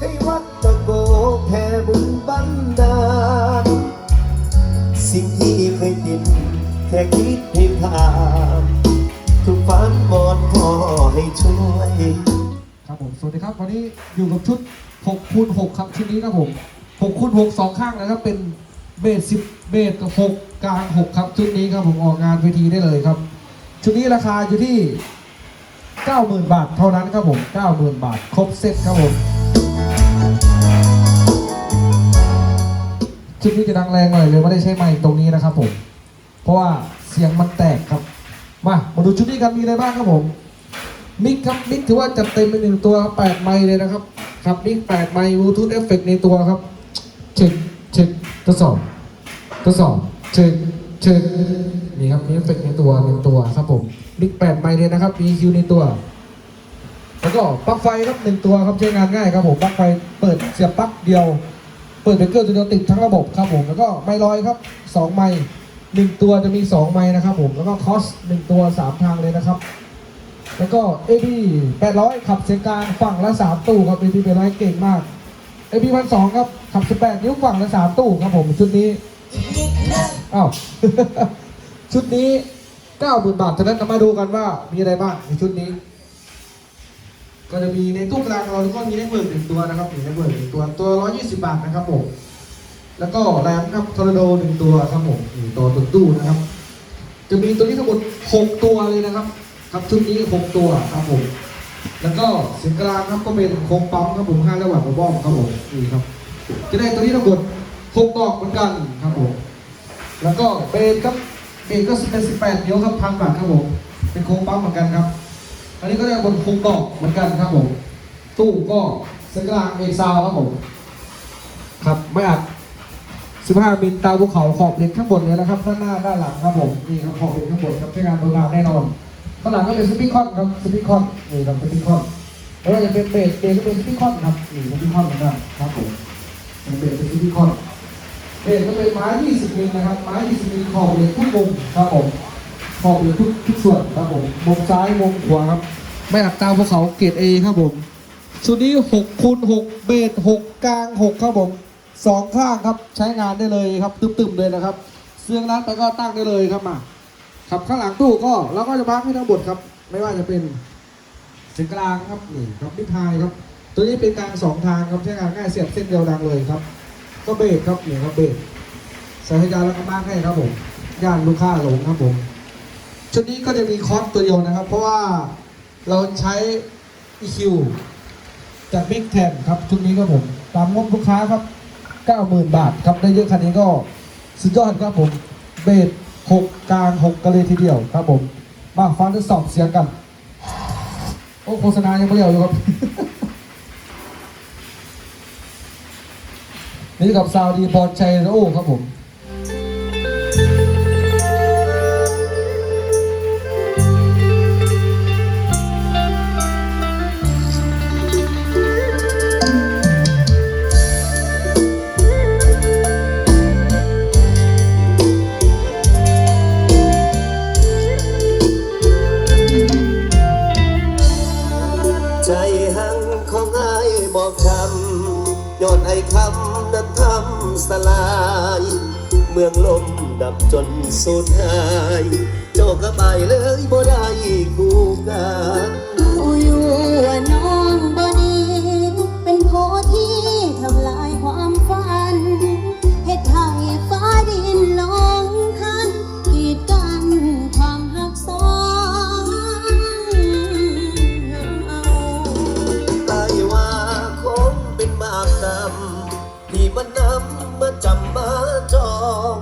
ให้วัดตะโกแผ่บุญบันดาลสิ่งที่เคยกินแค่คิดให้ผ่านทุกฝันมอนขอให้ช่วยครับผมสวัสดีครับวันนี้อยู่กับชุด6คูณ6ครับชุดนี้ครับผม6คูณ6สองข้างนะครับเป็นเบส10เบสกับ6กลาง6ครับชุดนี้ครับผมออกงานเวทีได้เลยครับ ชุดนี้ราคาอยู่ที่ 90,000 บาทเท่านั้นครับผม 90,000 บาท ครบเซ็ตครับผม ชุดนี้จะดังแรงหน่อยเลยไม่ได้ใช้ไมค์ตรงนี้นะครับผม เพราะว่าเสียงมันแตกครับ มามาดูชุดนี้กันมีอะไรบ้างครับผมมิกครับมิกถือว่าจัดเต็มไปหนึ่งตัวแปดไมค์เลยนะครับครับมิกแปดไมค์บลูทูธเอฟเฟกในตัวครับเช็คเช็คทดสอบทดสอบเช็คเช็คนี่ครับมีเอฟเฟกในตัวหนึ่งตัวครับผมมิกแปดไมค์เลยนะครับมีคิวในตัวแล้วก็ปลั๊กไฟครับหนึ่งตัวครับใช้งานง่ายครับผมปลั๊กไฟเปิดเสียบปลั๊กเดียว ปิดเบรกเกอร์ตัวเดียวติดทั้งระบบครับผมแล้วก็ไมค์ลอยครับสองไมค์หนึ่งตัวจะมีสองไมค์นะครับผมแล้วก็คอสหนึ่งตัวสามทางเลยนะครับ แล้วก็ AB 800ขับเสียงกลางฝั่งละ 3 ตู้ครับ AB 800เก่งมาก AB 1,200ครับขับ18นิ้วฝั่งละ3ตู้ครับผมชุดนี้อ้าวชุดนี้90,000บาทฉะนั้นมาดูกันว่ามีอะไรบ้างในชุดนี้ ก็จะมีในตู้กลางเราก็มีได้เบิร์หนึ่งตัวนะครับมีได้เบิร์หนึ่งตัวตัว120บาทนะครับผมแล้วก็แรมครับทอร์นาโดหนึ่งตัวครับผมหนึ่งตัวตัวตู้นะครับ จะมีตัวนี้ทั้งหมด6ตัวเลยนะครับ ครับชุดนี้6ตัวครับผมแล้วก็เสียงกลางครับก็เป็นโคงปั๊มครับผม5ระหว่างกระบอกครับผมนี่ครับ จะได้ตัวนี้ทั้งหมด6ดอกเหมือนกันครับผมแล้วก็เบรกครับเบรกก็เป็น18นิ้วครับพันบาทครับผมเป็นโค้งปั๊มเหมือนกันครับ อันนี้ก็ได้บนโค้งดอกเหมือนกันครับผม ตู้ก็เสียงกลางเอกซาวครับผม ครับไม่อัด 15มิลตาภูเขาขอบเหล็กข้างบนเลยนะครับด้านหน้าด้านหลังครับผมนี่ครับขอบเหล็กข้างบนครับใช้งานโบราณแน่นอนข้างหลังก็เป็นสปิคอนครับสปิคอนนี่ครับสปิคอนแล้วก็จะเป็นเบสเบสก็เป็นสปิคอนครับนี่สปิคอนเหมือนกันครับผมเป็นเบสเป็นสปิคอนเบสก็เป็นไม้20มิลนะครับไม้20มิลขอบเหล็กทุกมุมครับผม ขอบเหล็กทุกทุกส่วนครับผมมุมซ้ายมุมขวาครับไม่อัดตามภูเขาเกรด A ครับผมชุดนี้6คูณ6เบส6กลาง6ครับผมสองข้างครับใช้งานได้เลยครับตึมๆเลยนะครับ เสื้องนั้นไปก็ตั้งได้เลยครับมาครับข้างหลังตู้ก็เราก็จะมาร์กให้ทั้งหมดครับ ไม่ว่าจะเป็นเส้นกลางครับนี่ครับนิพายครับ ตัวนี้เป็นกลางสองทางครับใช้งานง่ายเสียบเส้นเดียวดังเลยครับ ก็เบรกครับนี่ครับเบรกใส่ให้ยาแล้วก็มากให้ครับผมย่านลูกค้าหลงครับผม ชุดนี้ก็จะมีคอสตัวเดียวนะครับ เพราะว่าเราใช้ EQ จาก Big t 10ครับชุดนี้ครับผม ตามงบลูกค้าครับ 90,000 บาทครับ ได้เยอะขนาดนี้ก็สุดยอดครับผม เบส6กลาง6กันเลยทีเดียวครับผม มาฟังทดสอบเสียงกัน โอ้โฆษณายังไม่เร็วอยู่ครับ นี่กับซาวดีพอชัยโอ้ครับผม บอกคำยอนไอ้คำนั้นทำสลาย เมืองลมดับจนสุดหาย เจ้าก็ไปเลยบ่ได้คู่กัน มาจำมาจอง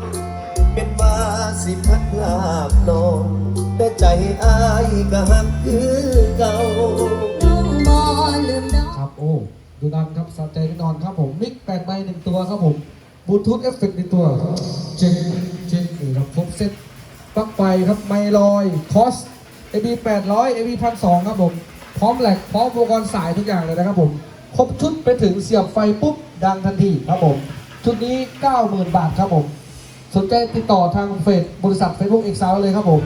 เป็นว่าสิพัดลาบลองแต่ใจอายก็หักคือเก่าน้องบ่ลืมดอกครับโอ้ดูดันครับสะใจแน่นอนครับผมมิกแปดใบหนึ่งตัวครับผมบลูทูธเอฟเฟกในตัวเช็คเช็คนี่ครับครบเซ็ตปลั๊กไฟครับไมลอยคอส AB 800 AB 1,200ครับผมพร้อมแหลกพร้อมอุปกรณ์สายทุกอย่างเลยนะครับผมครบชุดไปถึงเสียบไฟปุ๊บดังทันทีครับผม ชุดนี้ 90,000 บาทครับผม สนใจติดต่อทางเฟซบริษัทเฟซบุ๊กเอ็กซาวเลยครับผม